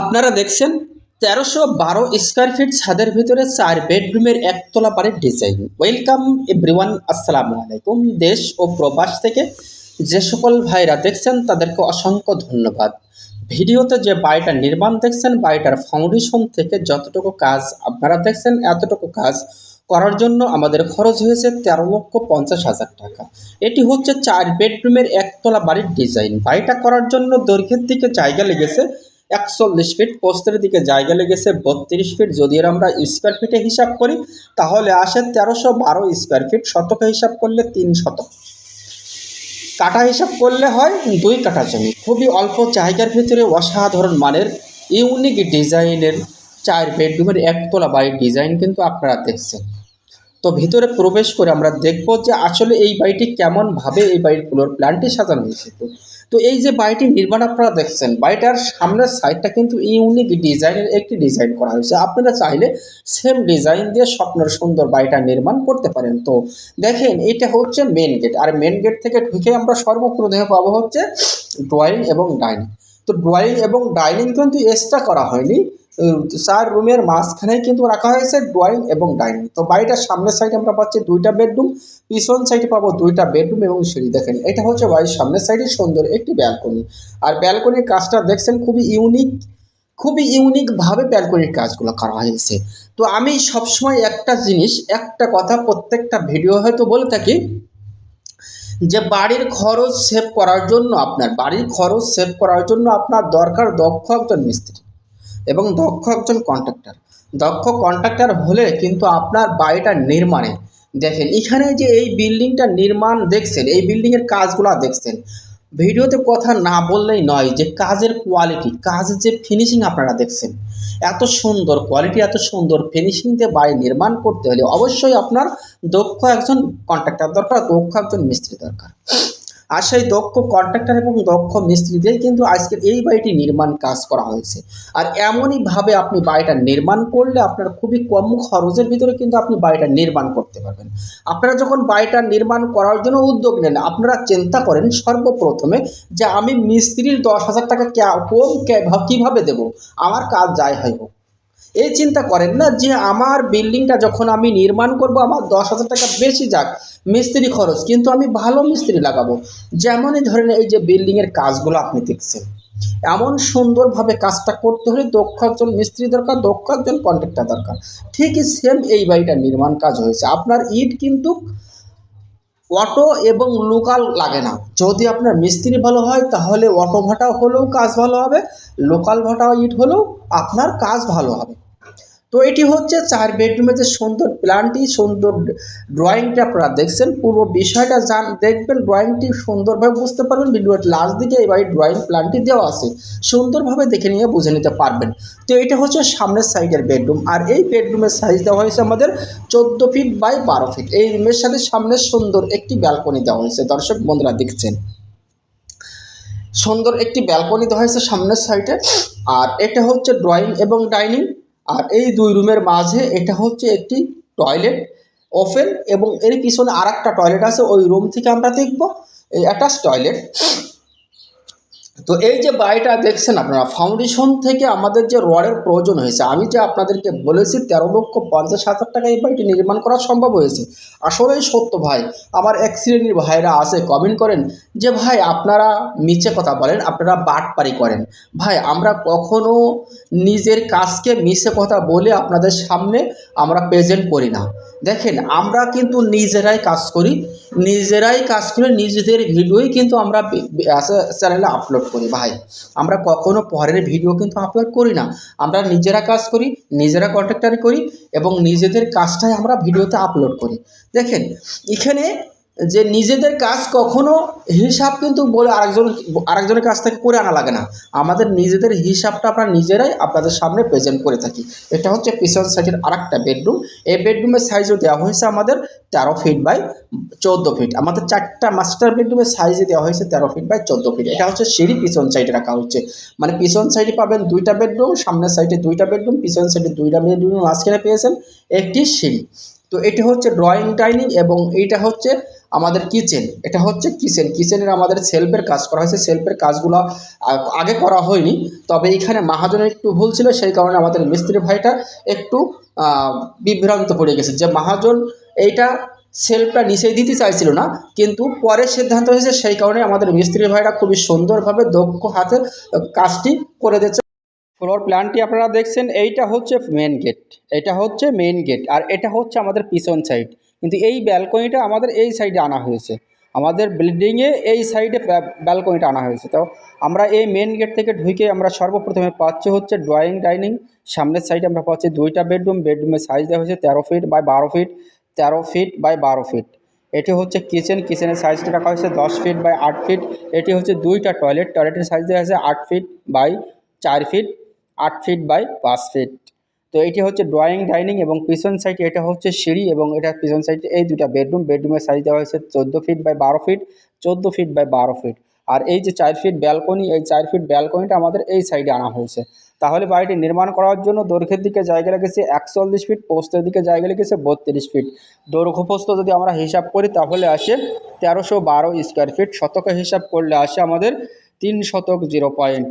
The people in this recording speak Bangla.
আপনারা দেখছেন তেরোশো বারো স্কোয়ার ফিট ছাদের ভিতরে চার বেডরুমের একতলা বাড়ির ডিজাইন ওয়েলকাম এভরিওয়ান আসসালামু আলাইকুম। দেশ ও প্রবাস থেকে যে সকল ভাইরা দেখছেন, তাদেরকে অসংখ্য ধন্যবাদ। ভিডিওতে যে বাড়িটা নির্মাণ দেখছেন, বাড়িটার ফাউন্ডেশন থেকে যতটুকু কাজ আপনারা দেখছেন, এতটুকু কাজ করার জন্য আমাদের খরচ হয়েছে তেরো লক্ষ পঞ্চাশ হাজার টাকা। এটি হচ্ছে চার বেডরুমের একতলা বাড়ির ডিজাইন বাড়িটা করার জন্য দৈর্ঘ্যের দিকে জায়গা লেগেছে একচল্লিশ ফিট পোস্তের দিকে জায়গা লেগেছে বত্রিশ ফিট যদি এর আমরা স্কোয়ার ফিটে হিসাব করি, তাহলে আসে তেরোশো বারো স্কোয়ার ফিট শতকে হিসাব করলে তিন শতক। কাটা হিসাব করলে হয় দুই কাটা জমি। খুবই অল্প জায়গার ভিতরে অসাধারণ মানের ইউনিক ডিজাইনের চার বেডরুমের একতলা বাড়ির ডিজাইন কিন্তু আপনারা দেখছেন। তো ভিতরে প্রবেশ করে আমরা দেখব যে আসলে এই বাড়িটি কেমনভাবে এই বাড়ির ফ্লোর প্ল্যানটি সাজানো হয়েছে। তো এই যে বাড়িটি নির্মাণ আপনারা দেখছেন, বাড়িটার সামনের সাইডটা কিন্তু ইউনিক ডিজাইনের একটি ডিজাইন করা হয়েছে। আপনারা চাইলে সেম ডিজাইন দিয়ে স্বপ্নের সুন্দর বাড়িটা নির্মাণ করতে পারেন। তো দেখেন, এটা হচ্ছে মেন গেট আর মেন গেট থেকে ঢুকে আমরা সর্বপ্রদেহ পাবো হচ্ছে ড্রয়িং এবং ডাইনিং তো ড্রয়িং এবং ডাইনিং কিন্তু এক্সট্রা করা হয়নি। চার রুমের মাঝখানেই কিন্তু রাখা হয়েছে ড্রয়িং এবং ডাইনিং তো বাড়িটার সামনের সাইডে আমরা পাচ্ছি দুইটা বেডরুম পিছন সাইডে পাবো দুইটা বেডরুম এবং সিঁড়ি। দেখেন, এটা হচ্ছে বাড়ির সামনের সাইডে সুন্দর একটি ব্যালকনি আর ব্যালকনির কাজটা দেখছেন খুবই ইউনিক খুবই ইউনিকভাবে ব্যালকনির কাজগুলো করা হয়েছে। তো আমি সবসময় একটা জিনিস, একটা কথা প্রত্যেকটা ভিডিও হয়তো বলে থাকি, যে বাড়ির খরচ সেভ করার জন্য আপনার, বাড়ির খরচ সেভ করার জন্য আপনার দরকার দক্ষ একজন মিস্ত্রি। এবং দক্ষ একজন কন্ট্রাক্টর দক্ষ কন্ট্রাক্টর হলে কিন্তু আপনার বাড়িটা নির্মাণে। দেখেন, এখানে যে এই বিল্ডিংটা নির্মাণ দেখছেন, এই বিল্ডিংয়ের কাজগুলো দেখছেন, ভিডিওতে কথা না বললেই নয় যে কাজের কোয়ালিটি কাজের যে ফিনিশিং আপনারা দেখছেন। এত সুন্দর কোয়ালিটি এত সুন্দর ফিনিশিং দিয়ে বাড়ি নির্মাণ করতে হলে অবশ্যই আপনার দক্ষ একজন কন্ট্রাক্টর দরকার, দক্ষ একজন মিস্ত্রি দরকার। আর সেই দক্ষ কন্ট্রাক্টর এবং দক্ষ মিস্ত্রি দিয়ে কিন্তু আজকের এই বাড়িটি নির্মাণ কাজ করা হয়েছে। আর এমনইভাবে আপনি বাড়িটা নির্মাণ করলে আপনার খুবই কম খরচের ভিতরে কিন্তু আপনি বাড়িটা নির্মাণ করতে পারবেন। আপনারা যখন বাড়িটা নির্মাণ করার জন্য উদ্যোগ নেন, আপনারা চিন্তা করেন সর্বপ্রথমে যে আমি মিস্ত্রির দশ হাজার টাকা কম কীভাবে দেবো? আমার কাজ যাই হয় হোক। এই চিন্তা করেন না যে আমার বিল্ডিংটা যখন আমি নির্মাণ করব, আমার দশ হাজার টাকা বেশি যাক, মিস্ত্রি খরচ। কিন্তু আমি ভালো মিস্ত্রি লাগাবো। যেমনই ধরেন এই যে বিল্ডিংয়ের কাজগুলো আপনি দেখছেন, এমন সুন্দরভাবে কাজটা করতে হলে দক্ষ একজন মিস্ত্রি দরকার, দক্ষ একজন কন্ট্রাক্টর দরকার। ঠিকই সেম এই বাড়িটা নির্মাণ কাজ হয়েছে। আপনার ইট কিন্তু অটো এবং লোকাল লাগে না। যদি আপনার মিস্ত্রি ভালো হয়, তাহলে অটো ভাটা হলেও কাজ ভালো হবে লোকাল ভাটা ইট হলেও আপনার কাজ ভালো হবে। তো এটি হচ্ছে চার বেডরুমের যে সুন্দর প্ল্যানটি সুন্দর ড্রয়িংটা আপনারা দেখছেন। পুরো বিষয়টা জান, দেখবেন ড্রয়িংটি সুন্দরভাবে বুঝতে পারবেন। ভিডিওর লাস্ট দিকে এই বাড়ির ড্রয়িং প্ল্যানটি দেওয়া আছে। সুন্দরভাবে দেখে নিয়ে বুঝে নিতে পারবেন। তো এটা হচ্ছে সামনের সাইডের বেডরুম আর এই বেডরুমের সাইজ দেওয়া হয়েছে আমাদের চোদ্দ ফিট বাই বারো ফিট এই রুমের সাথে সামনে সুন্দর একটি ব্যালকনি দেওয়া হয়েছে। দর্শক, বন্ধুরা দেখছেন। সুন্দর একটি ব্যালকনি দেওয়া হয়েছে সামনের সাইডে আর এটা হচ্ছে ড্রয়িং এবং ডাইনিং আর এই দুই রুমের মাঝে এটা হচ্ছে একটি টয়লেট ওপেন এবং এর পিছনে আর একটা টয়লেট আছে, ওই রুম থেকে আমরা দেখব, এই অ্যাটাচ টয়লেট। তো এই যে বাড়িটা দেখছেন আপনারা ফাউন্ডেশন থেকে আমাদের যে রডের প্রয়োজন হয়েছে, আমি যে আপনাদেরকে বলেছি তেরো লক্ষ পঞ্চাশ হাজার টাকা এই বাড়িটি নির্মাণ করা সম্ভব হয়েছে। আসলেই সত্য ভাই, আমার এক শ্রেণির ভাইরা আছে কমেন্ট করেন যে, ভাই, আপনারা মিছে কথা বলেন, আপনারা বাটপারি করেন। ভাই, আমরা কখনো নিজের কাজকে মিছে কথা বলে আপনাদের সামনে আমরা প্রেজেন্ট করি না। দেখেন, আমরা কিন্তু নিজেরাই কাজ করি, নিজেরাই কাজ করে নিজেদের ভিডিওই কিন্তু আমরা চ্যানেলে আপলোড করি। ভাই, আমরা কখনো পরের ভিডিও কিন্তু আপলোড করি না। আমরা নিজেরা কাজ করি, নিজেরা কন্ট্রাক্টারি করি এবং নিজেদের কাজটাই আমরা ভিডিওতে আপলোড করি। দেখেন, এখানে যে নিজেদের কাজ কখনো হিসাব কিন্তু বলে আরেকজন, আরেকজনের কাছ থেকে করে আনা লাগে না। আমাদের নিজেদের হিসাবটা আমরা নিজেরাই আপনাদের সামনে প্রেজেন্ট করে থাকি। এটা হচ্ছে পিছন সাইডের আরেকটা বেডরুম এই বেডরুমের সাইজও দেওয়া হয়েছে আমাদের তেরো ফিট বাই চোদ্দ ফিট আমাদের চারটা মাস্টার বেডরুমের সাইজে দেওয়া হয়েছে তেরো ফিট বাই চোদ্দ ফিট এটা হচ্ছে সিঁড়ি পিছন সাইডে রাখা হচ্ছে। মানে পিছন সাইডে পাবেন দুইটা বেডরুম সামনের সাইডে দুইটা বেডরুম পিছন সাইডে দুইটা বেডরুম মাঝখানে পেয়েছেন একটি সিঁড়ি। তো এটা হচ্ছে ড্রয়িং ডাইনিং এবং এইটা হচ্ছে আমাদের কিচেন এটা হচ্ছে কিচেন কিচেনের আমাদের সেলফের কাজ করা হয়েছে সেলফের কাজগুলো আগে করা হয়নি, তবে এইখানে মাহাজনের একটু ভুল ছিল, সেই কারণে আমাদের মিস্ত্রি ভাইটা একটু বিভ্রান্ত পড়ে গেছে যে মাহাজন এইটা সেলফটা নিচে দিতে চাইছিল না, কিন্তু পরে সিদ্ধান্ত হয়েছে, সেই কারণে আমাদের মিস্ত্রি ভাইরা খুবই সুন্দরভাবে দক্ষ হাতে কাজটি করে দিচ্ছে ফ্লোর প্ল্যানটি আপনারা দেখছেন, এইটা হচ্ছে মেন গেট এটা হচ্ছে মেন গেট আর এটা হচ্ছে আমাদের পিছন সাইড কিন্তু এই ব্যালকনিটা আমাদের এই সাইডে আনা হয়েছে। আমাদের বিল্ডিংয়ে এই সাইডে ব্যালকনিটা আনা হয়েছে। তো আমরা এই মেন গেট থেকে ঢুকে আমরা সর্বপ্রথমে পাচ্ছি হচ্ছে ড্রয়িং ডাইনিং সামনের সাইডে আমরা পাচ্ছি দুইটা বেডরুম বেডরুমের সাইজ দেওয়া হয়েছে তেরো ফিট বাই বারো ফিট তেরো ফিট বাই বারো ফিট এটি হচ্ছে কিচেন কিচেনের সাইজটা রাখা হয়েছে দশ ফিট বাই আট ফিট এটি হচ্ছে দুইটা টয়লেট টয়লেটের সাইজ দেওয়া হয়েছে আট ফিট বাই চার ফিট আট ফিট বাই পাঁচ ফিট তো এটি হচ্ছে ড্রয়িং ডাইনিং এবং পিছন সাইডে এটা হচ্ছে সিঁড়ি এবং এটা পিছন সাইডে এই দুটা বেডরুম বেডরুমের সাইজ দেওয়া হয়েছে চোদ্দ ফিট বাই বারো ফিট চোদ্দ ফিট বাই বারো ফিট আর এই যে চার ফিট ব্যালকনি এই চার ফিট ব্যালকনিটা আমাদের এই সাইডে আনা হয়েছে। তাহলে বাড়িটি নির্মাণ করার জন্য দৈর্ঘ্যের দিকে জায়গা লেগেছে একচল্লিশ ফিট পোস্তের দিকে জায়গা লেগেছে বত্রিশ ফিট দৈর্ঘ্য পোস্ত যদি আমরা হিসাব করি তাহলে আসে তেরোশো বারো স্কোয়ার ফিট শতকে হিসাব করলে আসে আমাদের তিন শতক জিরো পয়েন্ট